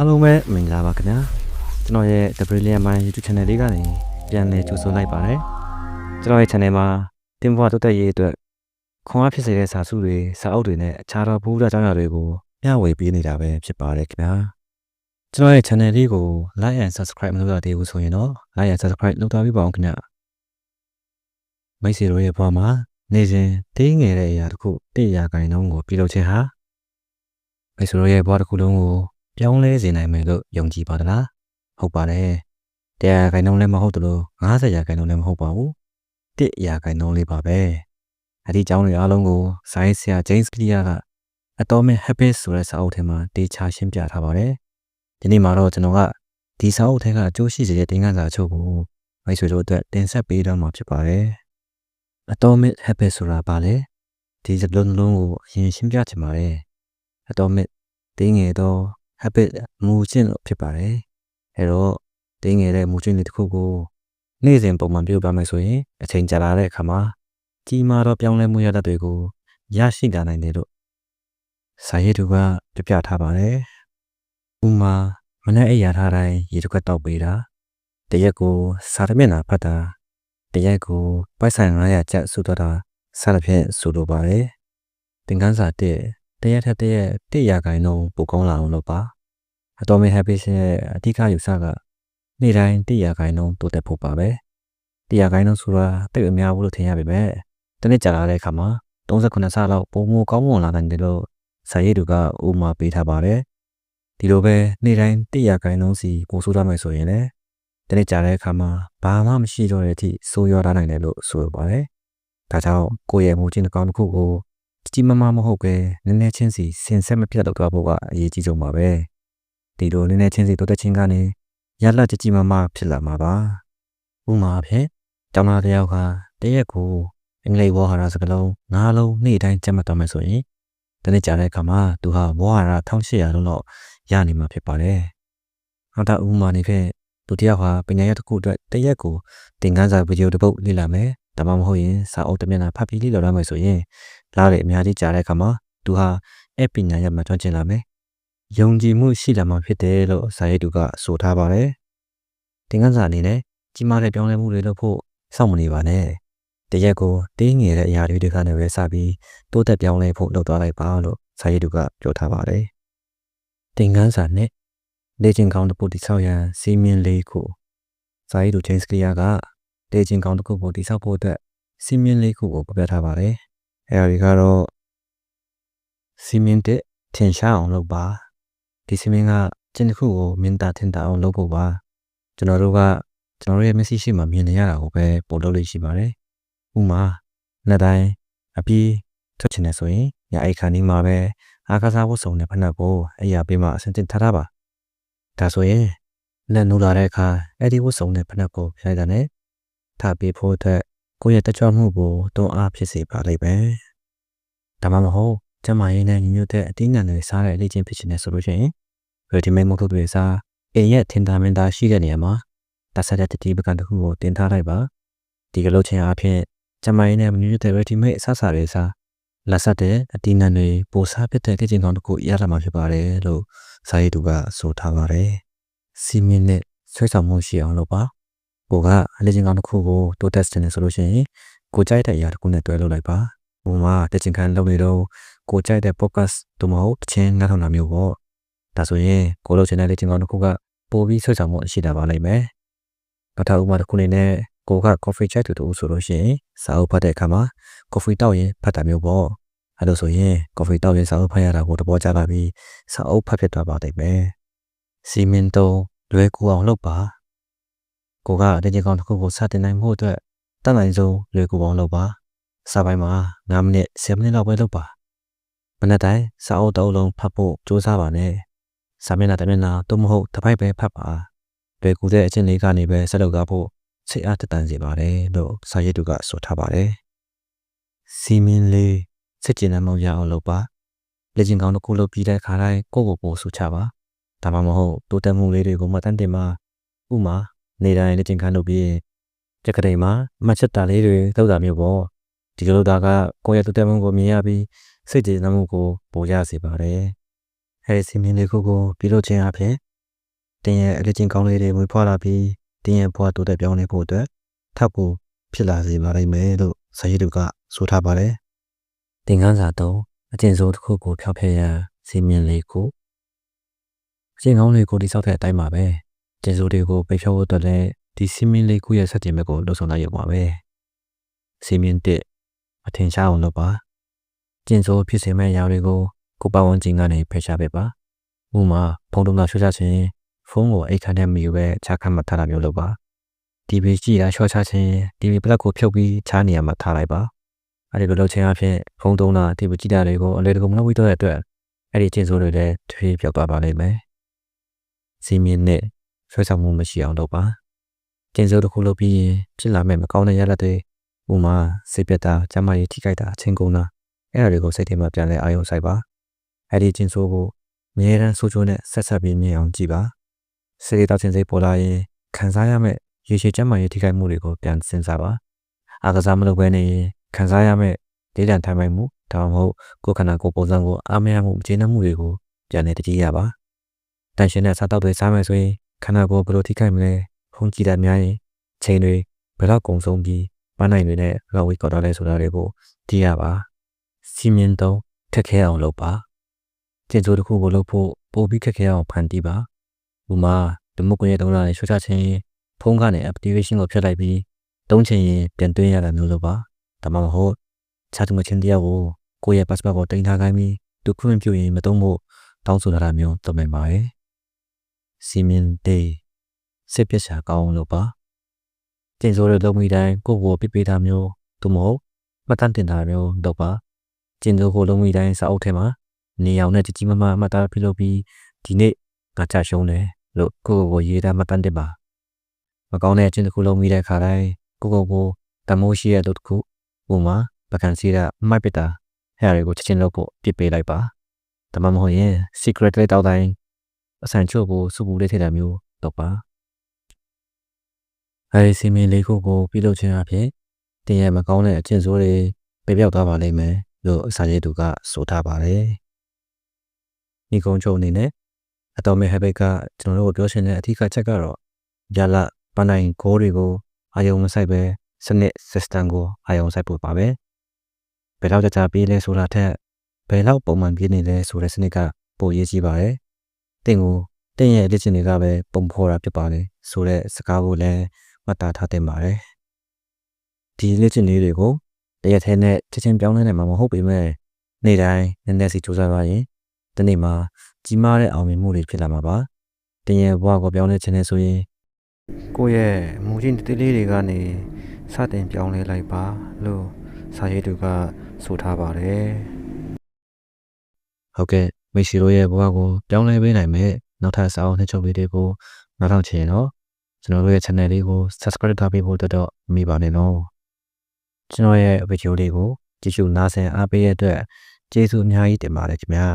အားလုံးပဲမင်္ဂလာပါခင်ဗျာကျွန်တော်ရဲ့ The Brilliant Mind YouTube channel လေးကနေပြန်လည်ကြိုဆိုလိုက်ပါတယ်ကျွန်တော်ရဲ့ channel မှာတင်ပွားတိုးတက်ရေးအတွက်ခွန်အားဖြစ်စေတဲ့စာစုတွေစာအုပ်တွေနဲ့အခြားသောဘုရားကျောင်းရာတွေကိုမျှဝေပေးနေတာပဲဖြစ်ပါတယ်ခင်ဗျာကျွန်တော်ရဲ့ channel လေးကို like and subscribe မလုပ်ရသေးဘူးဆိုရင်တော့ like and subscribe လုပ်ထားပြီးပါအောင်ခင်ဗျာမိတ်ဆွေတို့ရဲ့ဘဝမှာနေစဉ်တင်းငယ်တဲ့အရာတစ်ခုတစ်ရာခိုင်နှုန်းကိုပြုလုပ်ခြင်းဟာမိတ်ဆွေတို့ရဲ့ဘဝတစ်ခုလုံးကို ပြောင်းလဲစေနိုင်မယ်လို့ယုံကြည်ပါသလားဟုတ်ပါတယ်တရားခိုင်နှုန်းလည်းမဟုတ်သလို90ရာခိုင်နှုန်းလည်းမဟုတ်ပါဘူး1ရာခိုင်နှုန်းလေးပါပဲအဲ့ဒီအကြောင်းတွေအားလုံးကိုဆိုင်းဆရာ James Clear က Atomic Habits ဆိုတဲ့စာအုပ်ထဲမှာတေချာရှင်းပြထားပါတယ်ဒီနေ့မှာတော့ကျွန်တော်ကဒီစာအုပ်ထဲကအကျိုးရှိစေတဲ့သင်ခန်းစာအချို့ကိုမိတ်ဆွေတို့အတွက်တင်ဆက်ပေးတော့မှာဖြစ်ပါတယ် Atomic Habits ဆိုတာဘာလဲဒီစကားလုံးလုံးကိုအရင်ရှင်းပြချင်ပါတယ် Atomic တင်းငယ်တော့ habit မူကျင့်လို့ဖြစ်ပါတယ်အဲတော့တင်းငယ်တဲ့မူကျင့်လေးတစ်ခုကိုနေ့စဉ်ပုံမှန်ပြုပြမယ်ဆိုရင်အချိန်ကြာလာတဲ့အခါမှာကြီးမားတော့ပြောင်းလဲမှုရတတ်တွေကိုရရှိလာနိုင်တယ်လို့စာရေးသူကပြပြထားပါတယ်ဥမာမနေ့အိယာထားတိုင်းရေတစ်ခွက်တောက်ပေးတာတရက်ကိုစာရမျက်နှာဖတ်တာတရက်ကိုပိုက်ဆိုင်900ကျပ်စုတော့တာစသဖြင့်ဆိုလိုပါတယ်သင်ခန်းစာ1 တရက်ထက်တရက်1ရာခိုင်နှုန်းပိုကောင်းလာအောင်လုပ်ပါအတော်မင် habits ရဲ့အဓိကယူဆကနေ့တိုင်း1ရာခိုင်နှုန်းတိုးတက်ဖို့ပါပဲ1ရာခိုင်နှုန်းဆိုတာတိတ်အများဘူးလို့ထင်ရပေမဲ့တနေ့ကြာလာတဲ့အခါမှာ38ဆလောက်ပုံမကောင်းမွန်လာနိုင်တယ်လို့ဆရာရည်သူကဥမာပေးထားပါတယ်ဒီလိုပဲနေ့တိုင်း1ရာခိုင်နှုန်းစီပိုဆိုးရမယ်ဆိုရင်လည်းတနေ့ကြာတဲ့အခါမှာဘာမှမရှိတော့တဲ့အထိဆိုးရွားလာနိုင်တယ်လို့ဆိုပါတယ်ဒါကြောင့်ကိုယ့်ရဲ့မူချင်းတစ်ကောင်တစ်ခုကို ကြီးမမမဟုတ်ပဲနည်းနည်းချင်းစီစင်ဆက်မပြတ်တော့သွားဖို့ကအရေးကြီးဆုံးပါပဲဒီလိုနည်းနည်းချင်းစီတိုးတက်ချင်းကနေရလတ်ကြီးမမဖြစ်လာမှာပါဥမာအဖြစ်ကျောင်းသားတစ်ယောက်ကတရက်ကိုအင်္ဂလိပ်ဝေါ်ဟာရစကားလုံး၅လုံးနေ့တိုင်းကျက်မှတ်တော့မယ်ဆိုရင်တနေ့ကြာတဲ့အခါမှာသူဟာဝေါ်ဟာရ1800လုံးတော့ရနေမှာဖြစ်ပါတယ်နောက်တော့ဥမာနေဖြစ်သူတယောက်ဟာပညာရပ်တစ်ခုအတွက်တရက်ကိုသင်ခန်းစာဗီဒီယိုတစ်ပုဒ်လေ့လာမယ်ဒါမှမဟုတ်ရင်စာအုပ်တစ်မျက်နှာဖတ်ပြီးလေ့လာရမယ်ဆိုရင် လားလေအများကြီးကြားတဲ့အခါမှာသူဟာအဲ့ပညာရပ်မှာထွန်းကျင်လာမယ်။ယုံကြည်မှုရှိလာမှာဖြစ်တယ်လို့စာရေးသူကဆိုထားပါတယ်။သင်ခန်းစာအနေနဲ့ကြီးမားတဲ့ပြောင်းလဲမှုတွေလုပ်ဖို့စောင့်မနေပါနဲ့။တရက်ကိုတင်းငယ်တဲ့အရာတွေတွေကနေပဲစပြီးတိုးတက်ပြောင်းလဲဖို့လုပ်သွားလိုက်ပါလို့စာရေးသူကပြောထားပါတယ်။သင်ခန်းစာနဲ့လေ့ကျင့်ကောင်းတစ်ပုဒ်တိဆောက်ရန်စီမင်းလေးခုစာရေးသူ James Clear ကလေ့ကျင့်ကောင်းတစ်ခုကိုတိဆောက်ဖို့အတွက်စီမင်းလေးခုကိုပြပြထားပါတယ်။ အဲဒီကတော့စီမင်းတဲ့ထင်ရှားအောင်လုပ်ပါဒီစီမင်းကကျင်းတစ်ခုကိုမြင်တာထင်တာအောင်လုပ်ဖို့ပါကျွန်တော်တို့ကကျွန်တော်တို့ရဲ့မျက်စိရှိမှမြင်နေရတာကိုပဲပို့လုပ်လို့ရှိပါတယ်ဥမာနှစ်တိုင်းအပြီးထွက်ချင်တယ်ဆိုရင်ညအိတ်ခါနီးမှာပဲအားကစားဖို့စုံတဲ့ဖက်နှက်ကိုအဲ့ရပေးမှအဆင်တင်ထားတာပါဒါဆိုရင်လက်နိုးလာတဲ့အခါအဲ့ဒီဝတ်စုံတဲ့ဖက်နှက်ကိုဖြိုက်တာနဲ့ထားပေးဖို့အတွက် ကိုယ့်ရဲ့တကြွမှုကိုတွန်းအားဖြစ်စေပါလိမ့်မယ်ဒါမှမဟုတ်ကျမရင်းနဲ့ညီညွတ်တဲ့အတင်းငံတွေစားတဲ့အလေးချင်းဖြစ်နေဆိုလို့ရှိရင် ready made မုတ်တွေစားအိမ်ရဲ့ထင်သာမင်သာရှိတဲ့နေရာမှာတဆက်တဲ့တတိပကံတစ်ခုကိုတင်ထားလိုက်ပါဒီကလို့ချင်းအဖြစ်ကျမရင်းနဲ့ညီညွတ်တဲ့ ready made အဆအစာတွေစားလက်ဆက်တဲ့အတင်းငံတွေပိုစားဖြစ်တဲ့ကိချင်းကောင်းတစ်ခုရလာမှာဖြစ်ပါတယ်လို့စာရေးသူကဆိုထားပါတယ်စီမင်းနဲ့ဆွဲဆောင်မှုရှိအောင်လုပ်ပါ ကိုကအလေးချင်းကောင်းတစ်ခုကိုတိုးတက်နေဆိုလို့ရှိရင်ကိုကြိုက်တဲ့အရာတစ်ခုနဲ့တွဲလုပ်လိုက်ပါဥပမာတချင်ခံလုပ်နေတော့ကိုကြိုက်တဲ့ podcast တို့မဟုတ်တချင်းငါထောင်တာမျိုးပေါ့ဒါဆိုရင်ကိုလုပ်ချင်တဲ့လေ့ကျင့်ကောင်းတစ်ခုကပို့ပြီးဆွတ်ဆောင်မှုရှိတာပါလိမ့်မယ်နောက်ထပ်ဥပမာတစ်ခုအနေနဲ့ကိုက coffee chat တူတူဆိုလို့ရှိရင်စာအုပ်ဖတ်တဲ့အခါမှာ coffee တောက်ရင်ဖတ်တာမျိုးပေါ့အဲလိုဆိုရင် coffee တောက်ရင်စာအုပ်ဖတ်ရတာကိုသဘောကျလာပြီးစာအုပ်ဖတ်ဖြစ်သွားပါလိမ့်မယ်စီမင်းတုံးလွယ်ကူအောင်လုပ်ပါ ကိုကလေ့ကျင့်ကောင်းတစ်ခုကိုစတင်နိုင်မှုအတွက်တတ်နိုင်ဆုံးလွယ်ကူအောင်လုပ်ပါစာပိုင်းမှာ9မိနစ်10မိနစ်လောက်ပဲလုပ်ပါမနက်တိုင်းစာအုပ်တစ်အုပ်လုံးဖတ်ဖို့ကြိုးစားပါနဲ့စာမျက်နှာတစ်မျက်နှာသို့မဟုတ်တစ်ပိုက်ပဲဖတ်ပါလွယ်ကူတဲ့အချင်းလေးကနေပဲဆက်လုပ်ကားဖို့စိတ်အားတက်တန်စေပါတယ်လို့စာရေးသူကဆိုထားပါတယ်စီမင်းလေးစစ်ကျင်တဲ့မောင်ရအောင်လုပ်ပါလက်ကျင်ကောင်းတစ်ခုလုပ်ပြီးတဲ့ခါတိုင်းကိုယ့်ကိုယ်ပို့ဆူချပါဒါမှမဟုတ်တိုးတက်မှုလေးတွေကိုမှတ်တမ်းတင်ပါဥမာ နေတိုင်းလက်ကျင်ခန်းလုပ်ပြီးကြက်ကတိန်မှာမှတ်ချက်တာလေးတွေလောက်တာမျိုးပေါ့ဒီလိုလုပ်တာကကိုယ့်ရဲ့တိုးတက်မှုကိုမြင်ရပြီးစိတ်တည်နှမှုကိုပိုရစေပါတယ်။အဲဒီစီမင်းလေးခုကိုပြုလုပ်ခြင်းအပြင်တင်ရဲ့အလက်ချင်းကောင်းလေးတွေမွေးဖွားလာပြီးတင်ရဲ့ဘဝတိုးတက်ပြောင်းလဲဖို့အတွက်ထပ်ဖို့ဖြစ်လာစေပါလိမ့်မယ်လို့စာရေးသူကဆိုထားပါတယ်။သင်ခန်းစာတော့အကျဉ်းစိုးတစ်ခုကိုဖျောက်ဖျက်ရန်စီမင်းလေးကိုအကျဉ်းကောင်းလေးကိုတိစောက်တဲ့အတိုင်းပါပဲ။ ကျဉ်းစိုးတွေကိုပိတ်ဖြောက်ဖို့အတွက်လည်းဒီစီမင်းလေးကိုရဲ့ဆက်တင်ဘက်ကိုလှုပ်ဆောင်လိုက်ရပါပဲ။စီမင်းတစ်အထင်ရှားအောင်လုပ်ပါ။ကျဉ်းစိုးဖြစ်စေမဲ့အရာတွေကိုကိုပဝန်းကျင်ကနေဖယ်ရှားပေးပါ။ဥမာဖုန်းတုံးတာဆွဲချခြင်းဖုန်းကိုအိတ်ခမ်းနဲ့မီပဲခြားခတ်မှထားတာမျိုးလုပ်ပါ။ TV ကြည့်တာရှော့ချခြင်း TV ပလက်ကိုဖြုတ်ပြီးခြားနေရာမှာထားလိုက်ပါ။အဲဒီလိုလုပ်ခြင်းအပြင်ဖုန်းတုံးတာ TV ကြည့်တာတွေကိုအလေတကုံမလုပ်ပြီးတော့တဲ့အတွက်အဲ့ဒီကျင်းစိုးတွေလည်းတဖြည်းပြောက်သွားပါလိမ့်မယ်။စီမင်းနဲ့ ဆွဲဆောင်မှုမရှိအောင်လုပ်ပါ။ကျင်းစိုးတစ်ခုလုပ်ပြီးရင်ဖြစ်လာမဲ့မကောင်းတဲ့ရလဒ်တွေဥမာစိတ်ပြတ်တာကျန်းမာရေးထိခိုက်တာအချင်းကုန်တာအဲ့ဒါတွေကိုစိတ်ထဲမှာပြန်လဲအာရုံစိုက်ပါ။အဲ့ဒီကျင်းစိုးကိုအမြဲတမ်းဆိုးချိုးနဲ့ဆက်ဆက်ပြီးမြင်အောင်ကြည့်ပါ။စိတ်တောက်ခြင်းစိတ်ပေါ်လာရင်ခံစားရမယ့်ရေရှည်ကျန်းမာရေးထိခိုက်မှုတွေကိုပြန်စဉ်းစားပါ။အားကစားမလုပ်ဘဲနေရင်ခံစားရမယ့်ဒေသထိုင်ပိုင်မှုဒါမှမဟုတ်ကိုယ်ခန္ဓာကိုယ်ပုံစံကိုအားမရမှုကျေနပ်မှုတွေကိုပြန်လည်တည်ရပါ။တန်ရှင်တဲ့စားတောက်တွေစားမယ်ဆိုရင် ခန္ဓာကိုယ်ဘယ်လိုထိခိုက်မလဲ။ဖုန်ကြည့်တဲ့များရင်ချိန်တွေဘယ်တော့ကုံဆုံးပြီးပန်းနိုင်တွေနဲ့ရောဝေးကော်တာလဲဆိုတာတွေကိုသိရပါ။စီမင်းတုံးထက်ခဲအောင်လုပ်ပါ။ကျင့်ကြိုးတစ်ခုကိုလုပ်ဖို့ပိုပြီးခက်ခဲအောင်ဖန်တီးပါ။ဥမာဒီမိုကွန်ရဲ့တုံးလာနဲ့ချွတ်ချခြင်းဖုန်းကနေ activation ကိုဖျက်လိုက်ပြီးတုံးချင်ရင်ပြန်သွင်းရတာမျိုးလုပ်ပါ။ဒါမှမဟုတ်ခြားသူမချင်းတရားကိုကိုယ့်ရဲ့ passport ကိုတင်ထားခိုင်းပြီးသူခွင့်ပြုရင်မတုံးဖို့တောင်းဆိုလာတာမျိုးလုပ်နိုင်ပါရဲ့။ စီမင်းဒေးစစ်ပစ်စာကောင်းလို့ပါ။ကျင်ဆိုးတဲ့လုပ်မိတိုင်းကိုယ့်ကိုပြပေးတာမျိုးသူမဟုတ်မတန်တင်တာမျိုးလုပ်ပါ။ကျင်ဆိုးကိုလုပ်မိတိုင်းစာအုပ်ထဲမှာနေအောင်နဲ့ကြည်ကြီးမမအမှတ်သားပြုလုပ်ပြီးဒီနေ့ငါချရှုံးတယ်လို့ကိုယ့်ကိုယ်ကိုရေးတာမှတ်တမ်းတင်ပါမကောင်းတဲ့အချင်းတစ်ခုလုံးမိတဲ့ခါတိုင်းကိုကိုကိုတမိုးရှိတဲ့တို့တစ်ခုဥမာပကံစီတာမိုက်ပစ်တာဟဲ့တွေကိုချက်ချင်းလုပ်ဖို့ပြစ်ပေးလိုက်ပါဒါမှမဟုတ်ရင် secret လေးတောက်တိုင်း အဆန်ချို့ကိုစုပူလေးထည့်တာမျိုးလုပ်ပါအဲဒီစီမင်းလေးခုကိုပြုလုပ်ခြင်းအပြင်တင်ရဲ့မကောင်းတဲ့အကျင့်ဆိုးတွေပြပြောက်သွားပါလိမ့်မယ်လို့အစာရေးသူကဆိုထားပါတယ်ဒီကုန်းချုပ်အနေနဲ့အတော်မဲ့ဟက်ဘက်ကကျွန်တော်တို့ပြောရှင်တဲ့အထူးကချက်ကတော့ရလပန်းနိုင်ဂိုးတွေကိုအာယုံမဆိုင်ပဲစနစ် system ကိုအာယုံဆိုင်ဖို့ပါပဲဘယ်တော့ကြကြပြေးလဲဆိုတာထက်ဘယ်လောက်ပုံမှန်ပြေးနေလဲဆိုတဲ့စနစ်ကပိုရေးကြီးပါတယ် တင်ကိုတင်ရဲ့လက်ချင်တွေကပဲပုံဖော်တာဖြစ်ပါတယ်ဆိုတဲ့စကားကိုလည်းမှတ်သားထားသင့်ပါတယ်ဒီလက်ချင်လေးတွေကိုတရက်ထဲနဲ့ချက်ချင်းပြောင်းလဲနိုင်မှာမဟုတ်ပေမဲ့နေ့တိုင်းနည်းနည်းစီစူးစမ်းပါရင်ဒီနေ့မှာကြီးမားတဲ့အောင်မြင်မှုတွေဖြစ်လာမှာပါတင်ရဲ့ဘဝကိုပြောင်းလဲခြင်းနဲ့ဆိုရင်ကိုယ့်ရဲ့မူရင်းတလေးတွေကနေစတင်ပြောင်းလဲလိုက်ပါလို့စာရေးသူကဆိုထားပါတယ်ဟုတ်ကဲ့ မိတ်ဆွေတို့ရဲ့ဘဝကိုပြောင်းလဲပေးနိုင်မဲ့နောက်ထပ်စာအုပ်နှစ်ချုပ်လေးတွေကိုနောက်ထောင်ချင်တော့ကျွန်တော်တို့ရဲ့ channel လေးကို subscribe ထားပေးဖို့တော့မမေ့ပါနဲ့နော်ကျွန်တော်ရဲ့ video လေးကိုကြည့်ရှုနားဆင်အားပေးရတဲ့အတွက်ကျေးဇူးအများကြီးတင်ပါတယ်ခင်ဗျာ